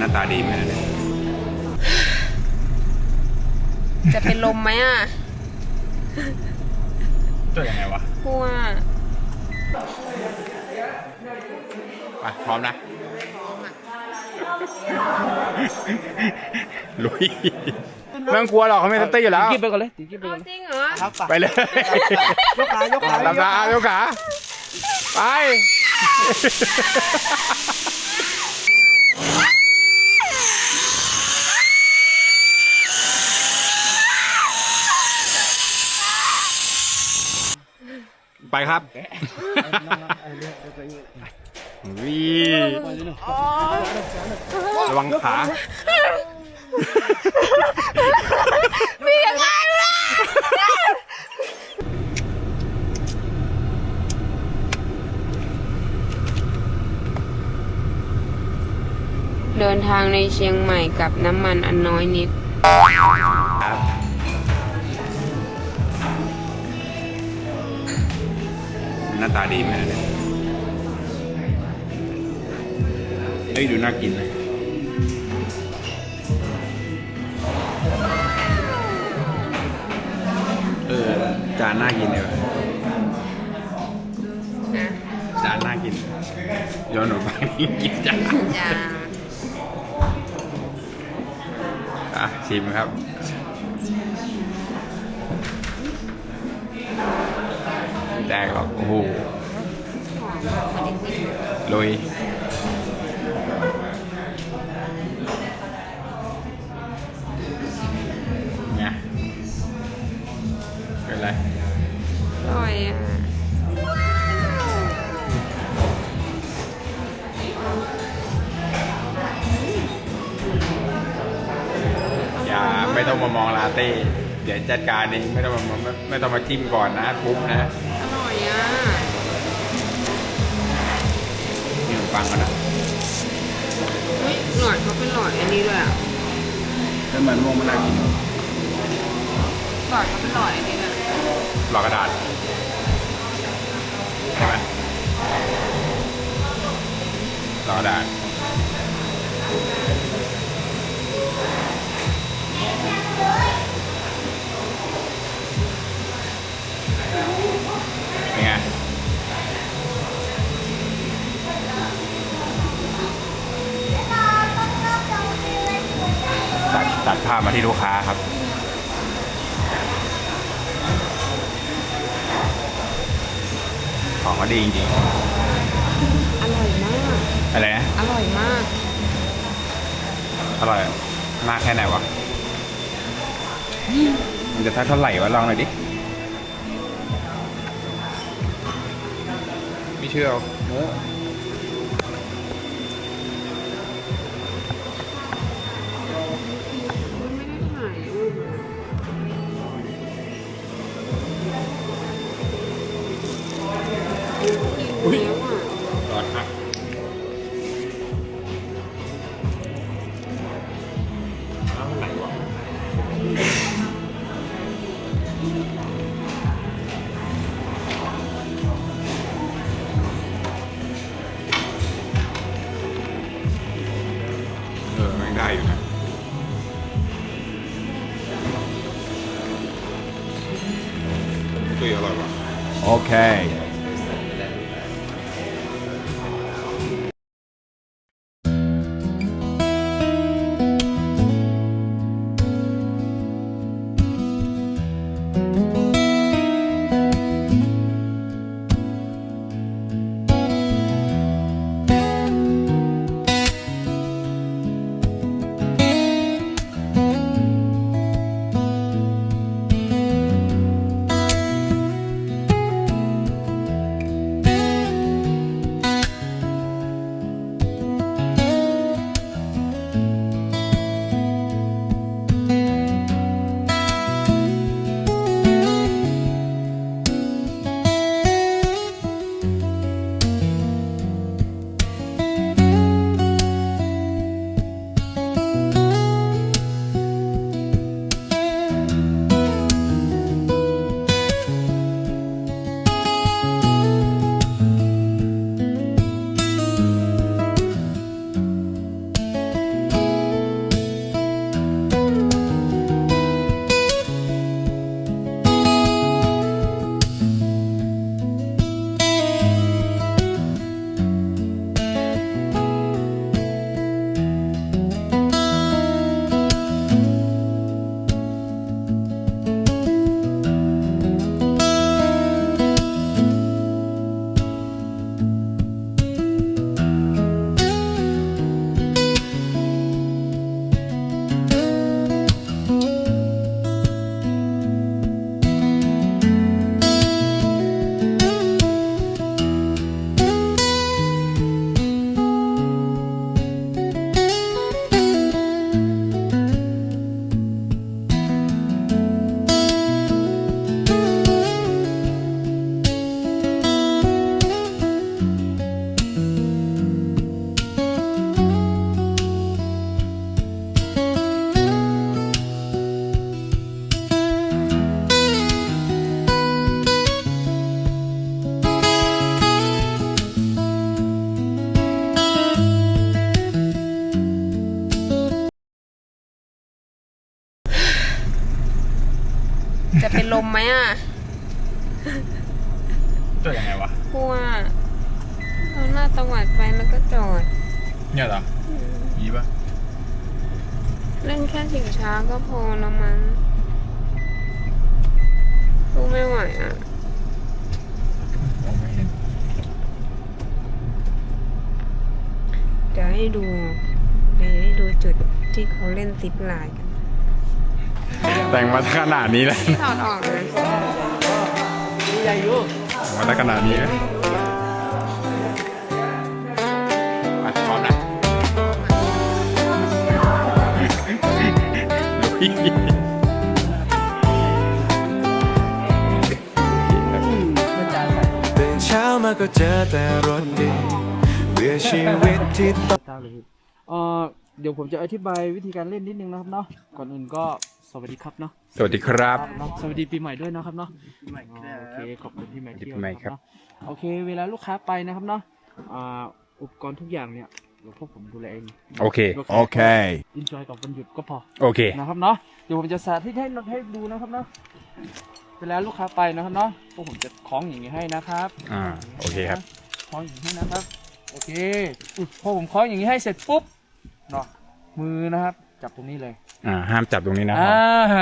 หน้าตาดีเหมือนกันนะเนี่ยจะเป็นลมไหมอะตัวยังไงวะกลัวไปพร้อมนะลุยไม่ต้องกลัวหรอกเขาไม่สตี้อยู่แล้ว กิ๊บไปก่อนเลยติ๊กกิ๊บไปเอาก่อนเลยจริงเหรอครับไปไปเลยยกขายกขาตามตาเร็วขาไป ไปครับวีระวังขาเดินทางในเชียงใหม่กับน้ำมันอันน้อยนิดาตาดีเหมือนกันนะเนี่ยเฮ้ยดูน่ากินเลยเออจานน่ากินเลยว่ะนะจานน่ากินโยนหนูไปกินจานจ้า อะชิมครับ อกโอ้โหลุยไงเป็นไรอร่อยอะอย่าไม่ต้องมามองลาเต้ เดี๋ยวจัดการเองไม่ต้องมาไม่ไม่ต้องมาจิ้มก่อนนะทุบนะอร่อยอะ นี่ขนมปังกันนะเฮ้ยหลอดเขาเป็นหลอดอันนี้ด้วยอะแล้วมันม่วงมันน่ากินหลอดเขาเป็นหลอดอันนี้ด้วยหลอกกระดาษใช่ไหมหลอกกระดาษ ลูกค้าครับ ของก็ดีจริงอร่อยมาก ๆอะไรนะอร่อยมาก อร่อยมากแค่ไหนวะมันจะเท่าไหร่วะลองหน่อยดิไม่เชื่อเอาโม้ แล้วอะร้อนครับเท่าไหร่วะเออแม่งได้อยู่นะตุ้ยอร่อยว่ะ Okay. ไหมอะจอดยังไงวะกลัวเราหน้าตวัดไปแล้วก็จอด เนี่ยเหรอยีปะเล่นแค่สิงช้าก็พอแล้วมั้งสู้ไม่ไหวอะมองไม่เห็นเดี๋ยวให้ดู เดี๋ยวให้ดูจุดที่เขาเล่นซิปไลน์กัน แต่งมาขนาดนี้แล้วที่ถอดออกนะใหญ่อยู่แต่งมาขนาดนี้แล้วอะพร้อมนะลุยตื่นเช้ามาก็เจอแต่รถดีเบื่อชีวิตที่ต้องตามเลยพี่เอ่อเดี๋ยวผมจะอธิบายวิธีการเล่นนิดนึงนะครับเนาะก่อนอื่นก็ สวัสดีครับเนาะสวัสดีครับ เนาะสวัสดีปีใหม่ด้วยนะครับเนาะโอเคขอบคุณที่มาเที่ยวปีใหม่ครับเนาะโอเค เวลาลูกค้าไปนะครับเนาะอ่าอุปกรณ์ทุกอย่างเนี่ยเดี๋ยวพวกผมดูแลเองโอเคโอเคอินจอยกับวันหยุดก็พอ โอเค นะครับเนาะ เดี๋ยวผมจะสาธิตให้ให้ดูนะครับเนาะ เวลาลูกค้าไปนะครับเนาะ พวกผมจะคล้องอย่างนี้ให้นะครับอ่า โอเคครับ คล้องอย่างนี้ให้นะครับ โอเคอุ๊ยพอผมคล้องอย่างนี้ให้เสร็จปุ๊บ เนาะ มือนะครับ จับตรงนี้เลย อ่าห้ามจับตรงนี้นะอ่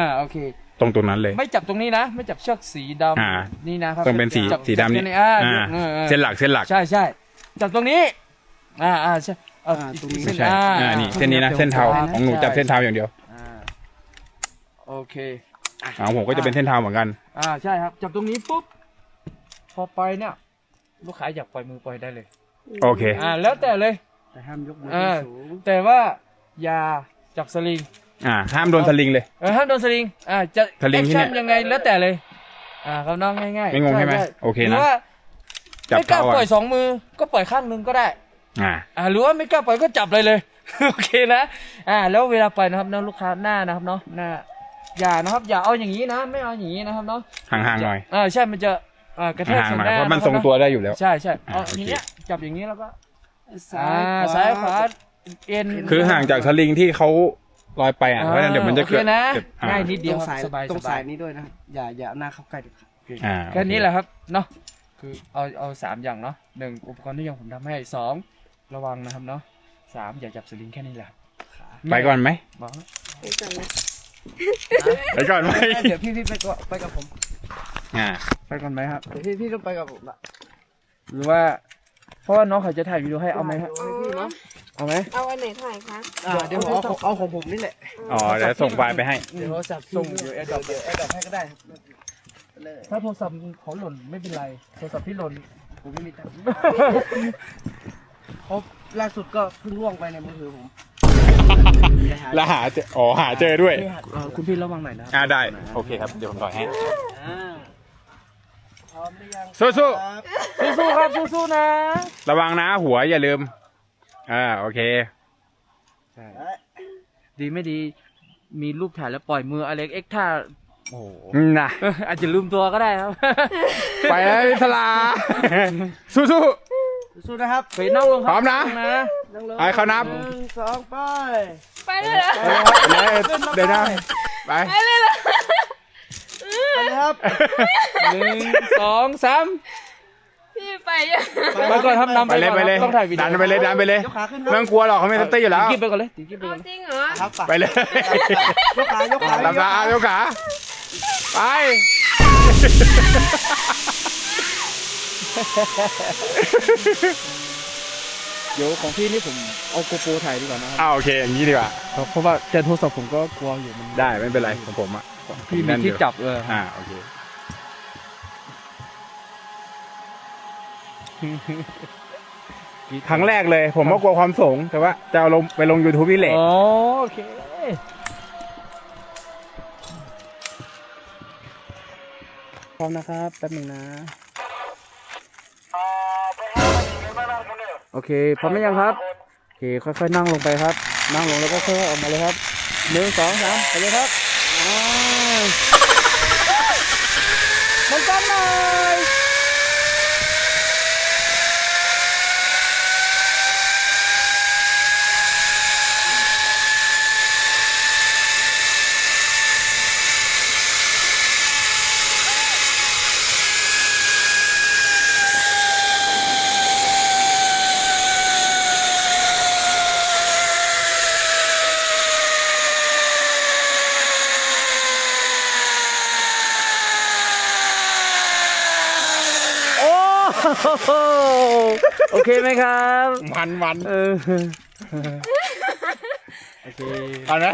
าโอเค ตรงตรงนั้นเลย ไม่จับตรงนี้นะ ไม่จับเชือกสีดอ่าำนี่นะครับต้องเป็นสีจับสีดำนี่จับอ่าอ่าออออเส้นหลักเส้นหลักใช่ใช่จับตรงนี้ อ่าอ่าใช่เอออีกไม่เส้นใช่อ่านี่เส้นนี้นะเส้นเทาของหนูจับเส้นเทาอย่างเดียวอ่าโอเคอ่าของผมก็จะเป็นเส้นเทาเหมือนกัน อ่าใช่ครับ จับตรงนี้ปุ๊บพอไปเนี่ย ลูกค้าอยากปล่อยมือปล่อยได้เลย โอเค อ่าแล้วแต่เลยแต่ห้ามยกมืออ่าสูงแต่ว่าอย่าจับสลิง อ่าห้ามโดนสลิงเลย เออห้ามโดนสลิงอ่าจะสลิงที่แอคเนี่ชั่ยยังไงแล้วแต่เลย อ่าครับน้องง่ายๆไม่งงใช่ไหมโอเคนะหรือว่าจับไม่กล้าเท้าปล่อะอยสองมือก็ปล่อยข้างหนึงก็ได้ อ่า อ่าหรือว่าไม่กล้าปล่อยก็จับเลยเลย โอเคนะอ่าแล้วเวลาไปนะครับน้องลูกค้าหน้านะครับเนาะหน้าอย่านะครับอย่าเอาอย่างนี้นะ ไม่เอาอย่างนี้นะครับเนาะห่างๆหน่อยอ่าใช่มันจะอ่ากระแทกห่างใส่ๆหน่อยหน้าเพราะมันคบทรงตัวได้อยู่แล้ว ใช่ใช่อ่าเอาโอเค อย่างเงี้ยจับอย่างนี้แล้วก็ซ้าอ่ายซ้ายขวาเอ็นคือห่างจากสลิงที่เขา ลอยไปอะเพราะฉะนั้นเดี๋ยวมันจะโอเคเกิดนะเกิดอ่าง่ายนิดเดีตยรวงสายสบายตรงสบาสายยนี้ด้วยนะครับอย่าอย่าเอาหน้าเข้าใกล้เด็ดขาดอ่าแค่นี้แหละครับเนาะคือเอาเอาสามอย่างเนาะหนึ่งอุปกรณ์ที่ยังผมทำให้สองระวังนะครับเนาะสามอย่าจับสลิงแค่นี้แหละไปก่อนไหมบอกไปก่อนนะไปก่อนไหมเดี๋ยวพี่พี่ไปก็ไปกับผมอ่าไปก่อนไหมครับเดี๋ยวพี่พี่ต้องไปกับผมละหรือว่า เพราะว่าน้องเขาจะถ่ายวิดีโอให้เอาไหมครับให้พี่เนาะเอาไหมเอาอันไหนถ่ายคะอ่าเดี๋ยวผมเอาของเอาของผมนี่แหละ อ๋อเดี๋ยวส่งไฟล์ไปให้ เดี๋ยวโทรศัพท์พี่ส่งเดี๋ยวแอดดอปเดี๋ยวแอดดอปให้ก็ได้ครับเลยถ้าโทรศัพท์เขาหล่นไม่เป็นไร โทรศัพท์พี่หล่นผมไม่มีตังค์เพราะล่าสุดก็เพิ่งล่วงไปในมือถือผมแล้วหาเจออ๋อหาเจอด้วย เอ่อคุณพี่ระวังหน่อยนะ อ่าได้ โอเคครับ เดี๋ยวผมต่อยให้ อ่าพร้ อมหรือยังสู้ครับสู้ๆครับสู้ๆนะๆระวังนะหัวอย่าลืม อ่าโอเคดีไม่ดีมีรูปถ่ายแล้วปล่อยมืออเล็กเอ็กท่าโอ้โหนะเอ้ยอาจจะลืมตัวก็ได้ครับ ไปแล้วพิศลาสู้สู้ๆนะครับไปนั่งลงคพร้รัอมนะงนะ นั่งลงๆไปเขานับ หนึ่งสองไป ไปเลยเหรอ เดี๋ยวเดี๋ยวนะไป ไปเลยเหรอ ไปเลยครับ หนึ่งสองสามพี่ไปยังไปก่อนครับนำไปเลยไปเลยต้องถ่ายวิดีโอดันไปเลยดันไปเลยยกขาขึ้นคไม่รัต้องกลัวหรอกเขาไม่สตี้อยู่แล้วตีกิ๊บไปก่อนเลยตีกิ๊บไปเอาก่อนเลยจริงเหรอครับไปเลยยกขายกขาลำลาโยกขาไป เดี๋ยวของพี่นี่ผมเอาโกโปรถ่ายดีกว่านะครับอ้าวโอเคอย่างนี้ดีกว่า เพราะว่าแต่โทรศัพท์ผมก็กลัวอยู่มันได้ไม่เป็นไรของผมอะ พี่มีนั่นอยู่ที่จับเลยอ่าโอเคครั้งแรกเลย ผมก็กลัวความสูง แต่ว่าจะเอาลงไปลง YouTube นี่แหละอ๋อโอเคพร้อมนะครับแป๊บหนึ่งนะโอเคพร้อมไหมยังครับโอเคค่อยๆนั่งลงไปครับ นั่งลงแล้วก็ค่อยๆออกมาเลยครับหนึ่งสองสามไปเลยครับอ่ามันกันหน่อย โหโอเคไหมครับมันมันเออเอาไหม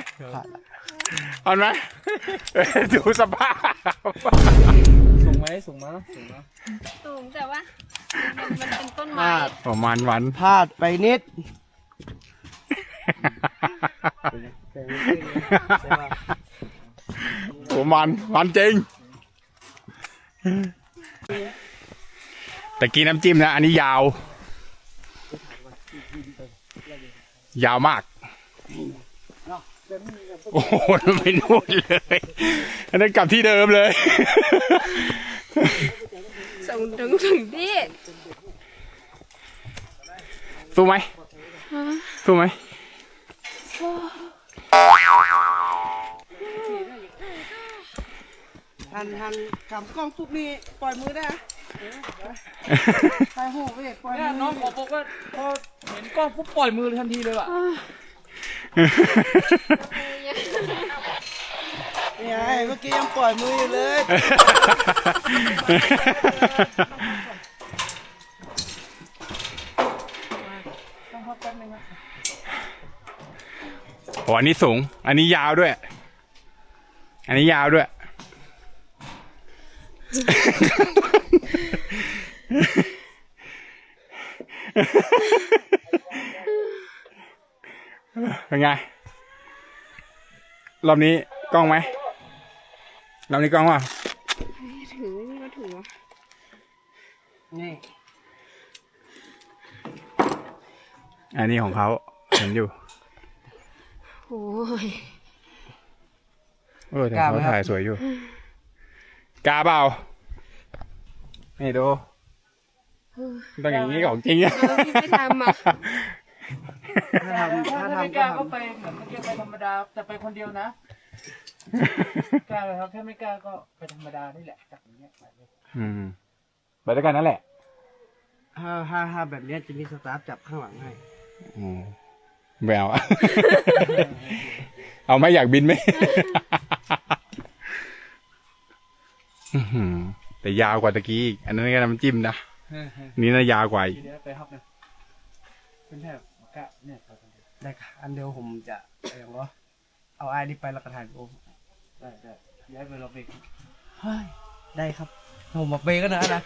เอาไหมเอ้ยดูสภาพสูงไหมสูงไหมสูงไหมสูงแต่ว่ามันมันเป็นต้นพไม้ลาดประมาณวันพลาดไปนิดโอ้มันมันจริง แต่กินน้ำจิ้มนะ อันนี้ยาว ยาวมาก โอ้โหนไม่นู่นเลย อันนั้นกลับที่เดิมเลย ส่งถึงถึงที่สู้ไหมสู้ไหมหันหันขำกล้องปุ๊บนี่ปล่อยมือได้ ใช่โหเวปล่อยเนี่ยมือน้องขอบอกว่าพอเห็นกล้องปุ๊บปล่อยมือเลยทันทีเลยว่ะนี่ไงเมื่อกี้ยังปล่อยมืออยู่เลยโอ้อันนี้สูง อันนี้ยาวด้วย อันนี้ยาวด้วย เป็นไง รอบนี้กล้องไหมรอบนี้กล้องว่าถือนี่ก็ถือวะนี่อันนี้ของเขาเห็นอยู่ โอ้ยเออแต่เขาถ่ายสวยอยู่กล้าเปล่า นี่ดู ต้องอย่างนี้ของจริงอะเออพี่ไม่ทำอะถ้าทำถ้าถ้าไม่ทำกก็ล้าก็ทำไปเหมือนเมื่อกี้ไปธรรมดาแต่ไปคนเดียวนะกล้าเลยครับถ้าไม่กล้าก็ไปธรรมดานี่แหละจากอย่างเงี้ยไปเลยอืมไปด้วยกันนั่นแหละถ้าถ้าถ้าแบบเนี้ยจะมีสตาฟจับข้างหลังให้ อืมแววอะ เอาไหม่อยากบินไหม อื้อหือแต่ยาวกว่าตะกี้อีกอันนั้นก็น้ำจิ้มนะ นี่น่ายาวกว่าอีกเดี๋ยวไปฮับนะเป็นแทบกะเนี่ยไปคนเดียวได้ค่ะอันเดียวผมจะเอาอย่างวะเอาไอ้นี่ไปแล้วก็ถ่ายโอ้ได้ได้ย้ายไปเราเบรกเฮ้ยได้ครับผมมาเบรกกันนะนะ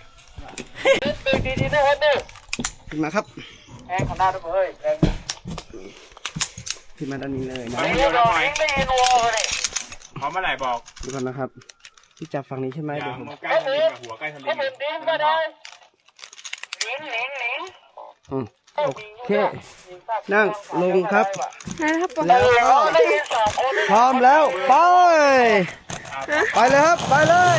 เบรกดีๆนะครับเนี่ยขึ้นมาครับแองข้างหน้าด้วยเฮ้ยแองขึ้นมาด้านนี้เลยนะเดี๋ยวเราหน่อยพร้อมเมื่อไหร่บอกดูก่อนนะครับพี่จับฝั่งนี้ใช่ไหมอย่าเดี๋ยวผม มาใกล้ทะเลกับหัวใกล้ทะเล อืมโอเค นั่งลงครับ นะครับปะแล้วก็พร้อมแล้ว ไป ไปเลยครับ ไปเลย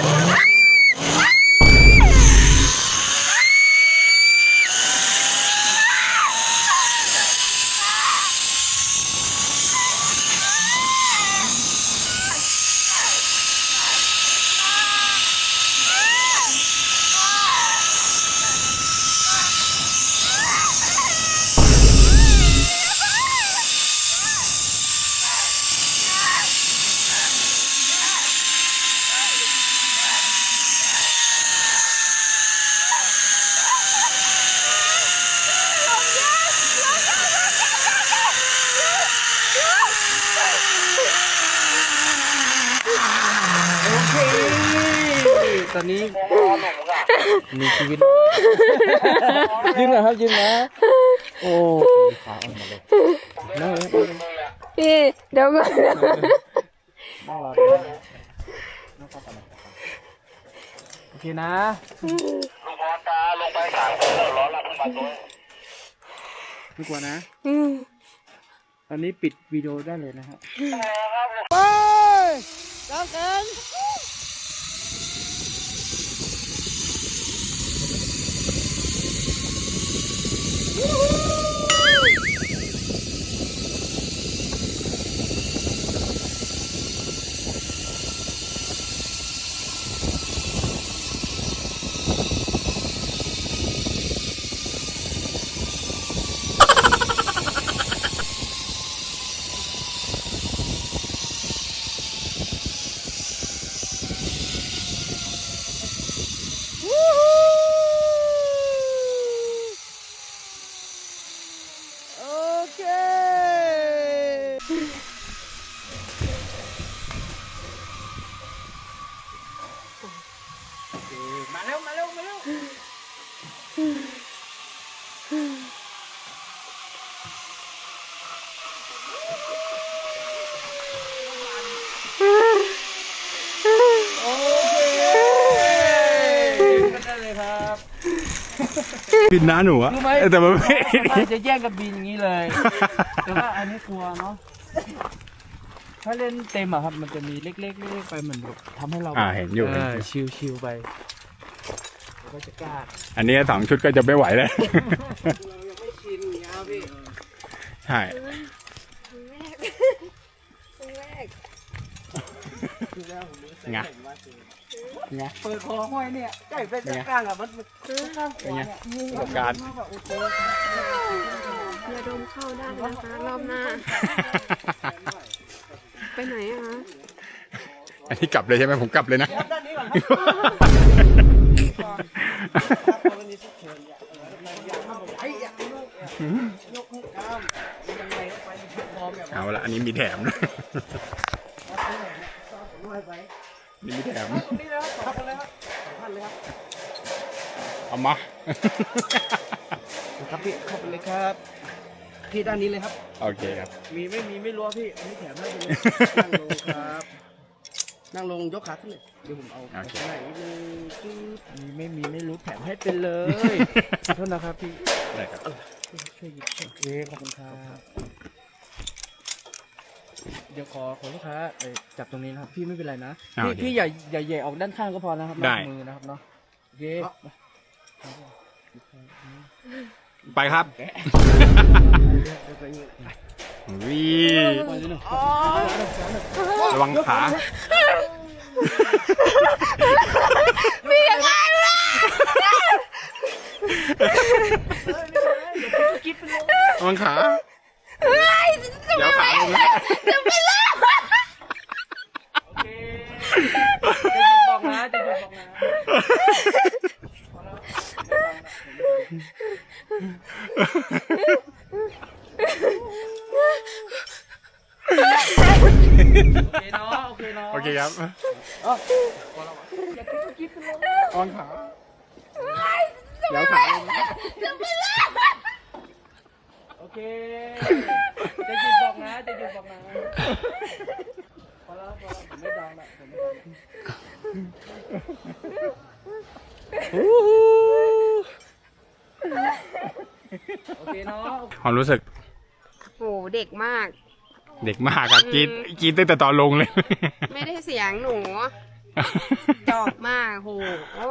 โอเค ต อนนี้มีชีวิตยืนหน่อยครับยืนนะโอ้ขาออกมาเลยนั่งเลยพี่เดี๋ยวก่อนโอเคนะไม่กลัวนะอืมตอนนี้ปิดวิดีโอได้เลยนะครับไปจับกัน Woo-hoo! บินนะหนูอะรู้ไหม แต่มันไม่มันจะแย่งกับบินอย่างนี้เลย แต่ว่าอันนี้กลัวเนาะ ถ้าเล่นเต็มอะครับ มันจะมีเล็กๆเล็กๆไปเหมือนแบบทำให้เราอ่าเห็นอยู่เอเห็นออยู่ชิวๆไปเราก็จะกล้าอันนี้สองชุดก็จะไม่ไหวแล้วไม่ชินอย่างเงี้ยพี่ใช่ไงไง เปิดคอห้อยเนี่ยใกล้เป็นกลางๆอะมันมันข้างขเป็นวาไงเนี่ยประสบการณ์อย่าดมเข้าได้นะคะรอบหน้า ไปไหนอะคะอันนี้กลับเลยใช่ไหมผมกลับเลยนะด้านนี้ก่อนครับเอาละอันนี้มีแถมนะ เอามา ครับพี่เข้าไปเลยครับ พี่ด้านนี้เลยครับ โอเคครับ มีไม่มีไม่รู้อะพี่อันนี้แถมให้ไปเลยนั่งลงครับ นั่งลงยกขาขึ้นเลยเดี๋ยวผมเอาโอเค ไหนนิดนึงจืดมีไม่มีไม่รู้แถมให้เป็นเลยขอโทษนะครับพี่ได้ครับ ช่วยหยิบโอเคขอบคุณครับ เดี๋ยวขอขอลูกค้าเอ่อจับตรงนี้นะครับพี่ไม่เป็นไรนะ อ่าพี่โอเคพี่อย่าอย่าแย่ออกด้านข้างก็พอนะครับได้นอกมือนะครับเนาะโอเค ไปครับวิระวังขาระวังขาเดี๋ยวขาลงนะโอเคจะหยุดบอกนะจะหยุดบอกนะ โอเคเนาะโอเคเนาะโอเคครับระวังขาเดี๋ยวขาลงนะโอเคจะหยุดบอกนะจะหยุดบอกนะพอแล้วพอแล้วผมไม่ดังละผมไม่ดัง โอเคเนาะความรู้สึกโหเด็กมาก เด็กมากอะกรีดกรีดตั้งแต่ตอนลงเลย ไม่ได้เสียงหนู จอกมากโหโอ้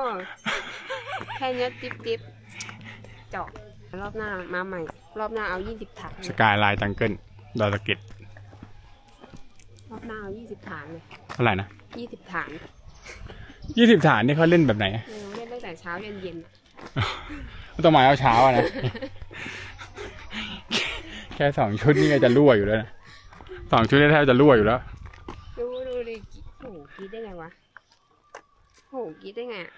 แค่เนี้ยจิ๊บจิ๊บจอกรอบหน้ามาใหม่ รอบหน้าเอายี่สิบถังสกายไลน์จังเกิลดอยสะเก็ดรอบหน้าเอายี่สิบถังเลยเท่าไหร่นะยี่สิบถังยี่สิบฐานนี่เขาเล่นแบบไหน เออเล่นตั้งแต่เช้ายันเย็น ต้องมาเอาเช้าอะนะ แค่สองชุดนี่ก็จะรั่วอยู่แล้วนะสองชุดนี่แทบจะรั่วอยู่แล้ว ดูดูดิโหกรีดได้ไงวะโหกรีดได้ไงอะ